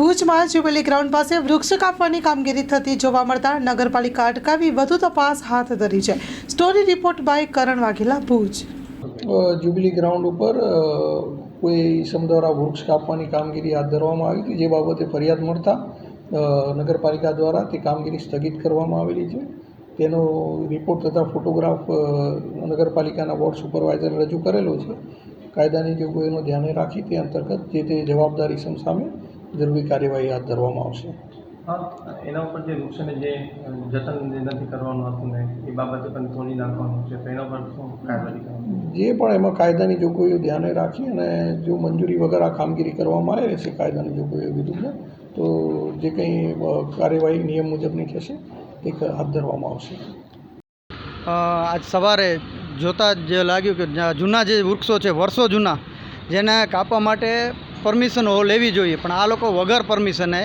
ભુજમાં jubilee ground પાસે વૃક્ષ કાપવાની કામગીરી થતી જોવા મળતા નગરપાલિકા અટકાવી વધુ તપાસ હાથ ધરી છે. Story report by Karan Vaghela, Bhuj. Jubilee ground ઉપર કોઈ ઇસમ દ્વારા વૃક્ષ કાપવાની કામગીરી હાથ ધરવામાં આવી હતી, જે બાબતે ફરિયાદ મળતા નગરપાલિકા દ્વારા તે કામગીરી સ્થગિત કરવામાં આવેલી છે. તેનો રિપોર્ટ તથા ફોટોગ્રાફ નગરપાલિકાના વોર્ડ સુપરવાઇઝર રજૂ કરેલો છે. કાયદાની જોગવાઈનો ધ્યાને રાખી તે અંતર્ગત જે તે જવાબદારી સામે જરૂરી કાર્યવાહી હાથ ધરવામાં આવશે. હા એના ઉપર જે વૃક્ષને જે જતન જે નથી કરવાનું હતું ને એ બાબતે પણ તોડી નાખવાનું છે તો એના પર શું કાર્યવાહી કરવાની? જે પણ એમાં કાયદાની જોગવાઈઓ ધ્યાને રાખી અને જો મંજૂરી વગર આ કામગીરી કરવામાં આવે છે કાયદાની જોગવાઈઓ વિરુદ્ધમાં તો જે કંઈ કાર્યવાહી નિયમ મુજબની થશે તે હાથ ધરવામાં આવશે. આજ સવારે જોતાં જ લાગ્યું કે જ્યાં જૂના જે વૃક્ષો છે વર્ષો જૂના જેને કાપવા માટે પરમિશન લેવી જોઈએ, પણ આ લોકો વગર પરમિશને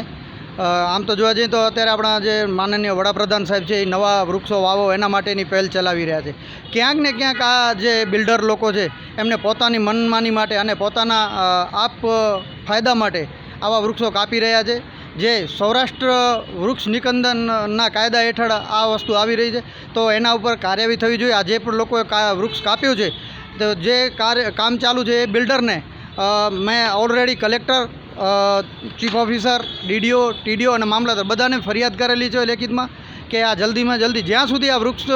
આમ તો જોવા જઈએ તો અત્યારે આપણા જે માનનીય વડાપ્રધાન સાહેબ છે, એ નવા વૃક્ષો વાવો, એના માટેની પહેલ ચલાવી રહ્યા છે. ક્યાંક ને ક્યાંક આ જે બિલ્ડર લોકો છે, એમને પોતાની મનમાની માટે અને પોતાના આપ ફાયદા માટે આવા વૃક્ષો કાપી રહ્યા છે. જે સૌરાષ્ટ્ર વૃક્ષ નિકંદનના કાયદા હેઠળ આ વસ્તુ આવી રહી છે. તો એના ઉપર કાર્યવાહી થવી જોઈએ. આ જે પણ લોકોએ વૃક્ષ કાપ્યું છે, તો જે કાર્ય, કામ ચાલુ છે એ બિલ્ડરને મેં already collector chief officer DDO TDO અને મામલતદાર બધાને ફરિયાદ કરેલી છે લેખિતમાં કે આ જલ્દીમાં જલ્દી, જ્યાં સુધી આ વૃક્ષ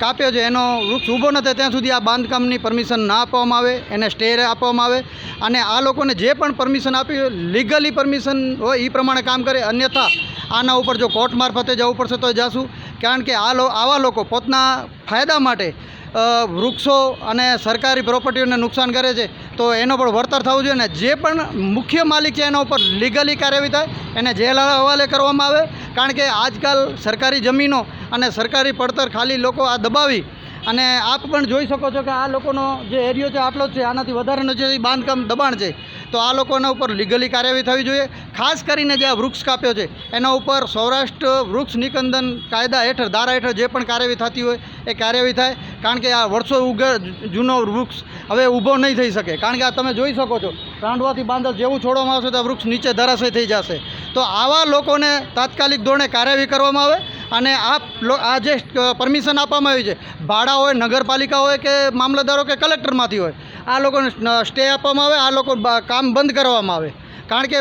કાપ્યો છે, એનો વૃક્ષ ઊભો ન થાય, ત્યાં સુધી આ બાંધકામની પરમિશન ના આપવામાં આવે, એને સ્ટે આપવામાં આવે અને આ લોકોને જે પણ પરમિશન આપી લીગલી પરમિશન હોય એ પ્રમાણે કામ કરે. અન્યથા, આના ઉપર જો કોર્ટ મારફતે જવું પડશે તો જાશું. કારણ કે આ લો, આવા લોકો પોતાના ફાયદા માટે વૃક્ષો અને સરકારી પ્રોપર્ટીઓને નુકસાન કરે છે, તો એનો પણ વળતર થવું જોઈએ ને જે પણ મુખ્ય માલિક છે એના ઉપર લીગલી કાર્યવાહી થાય, એને જેલ હવાલે કરવામાં આવે. કારણ કે આજકાલ સરકારી જમીનો અને સરકારી પડતર ખાલી લોકો આ દબાવી અને આપ પણ જોઈ શકો છો કે આ લોકોનો જે એરિયો છે, આટલો જ છે, આનાથી વધારેનો જે બાંધકામ દબાણ છે. તો આ લોકોના ઉપર લીગલી કાર્યવાહી થવી જોઈએ. ખાસ કરીને જે આ વૃક્ષ કાપ્યો છે, એના ઉપર સૌરાષ્ટ્ર વૃક્ષ નિકંદન કાયદા હેઠળ, ધારા હેઠળ જે પણ કાર્યવાહી થતી હોય, એ કાર્યવાહી થાય. કારણ કે આ વર્ષો ઉગ જૂનો વૃક્ષ હવે ઊભો નહીં થઈ શકે. કારણ કે આ તમે જોઈ શકો છો, રાંડવાથી બાંધલ જેવું છોડવામાં આવશે તો વૃક્ષ નીચે ધરાશય થઈ જશે. તો આવા લોકોને તાત્કાલિક ધોરણે કાર્યવાહી કરવામાં આવે. અને આ આ જે પરમિશન આપવામાં આવી છે, ભાડા હોય, નગરપાલિકા હોય કે મામલતદારો કે કલેક્ટરમાંથી હોય, આ લોકોને સ્ટે આપવામાં આવે, આ લોકો કામ બંધ કરવામાં આવે. કારણ કે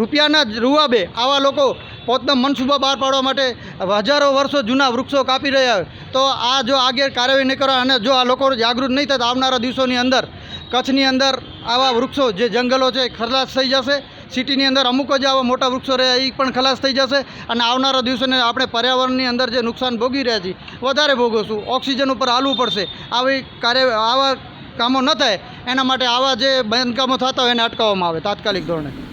રૂપિયાના જ રૂવાબે આવા લોકો પોતાના મનસૂબા બહાર પાડવા માટે હજારો વર્ષો જૂના વૃક્ષો કાપી રહ્યા હોય. તો આ જો આગળ કાર્યવાહી નહીં કરવા અને જો આ લોકો જાગૃત નહીં થાય આવનારા દિવસોની અંદર, કચ્છની અંદર આવા વૃક્ષો, જે જંગલો છે ખલાસ થઈ જશે. સિટીની અંદર અમુક જ આવા મોટા વૃક્ષો રહ્યા એ પણ ખલાસ થઈ જશે અને આવનારા દિવસોને આપણે પર્યાવરણની અંદર જે નુકસાન ભોગી રહ્યા છીએ, વધારે ભોગવશું. ઓક્સિજન ઉપર હાલવું પડશે. આવી કાર્ય, આવા કામો ન થાય, એના માટે આવા જે બાંધકામો થતા હોય એને અટકાવવામાં આવે તાત્કાલિક ધોરણે.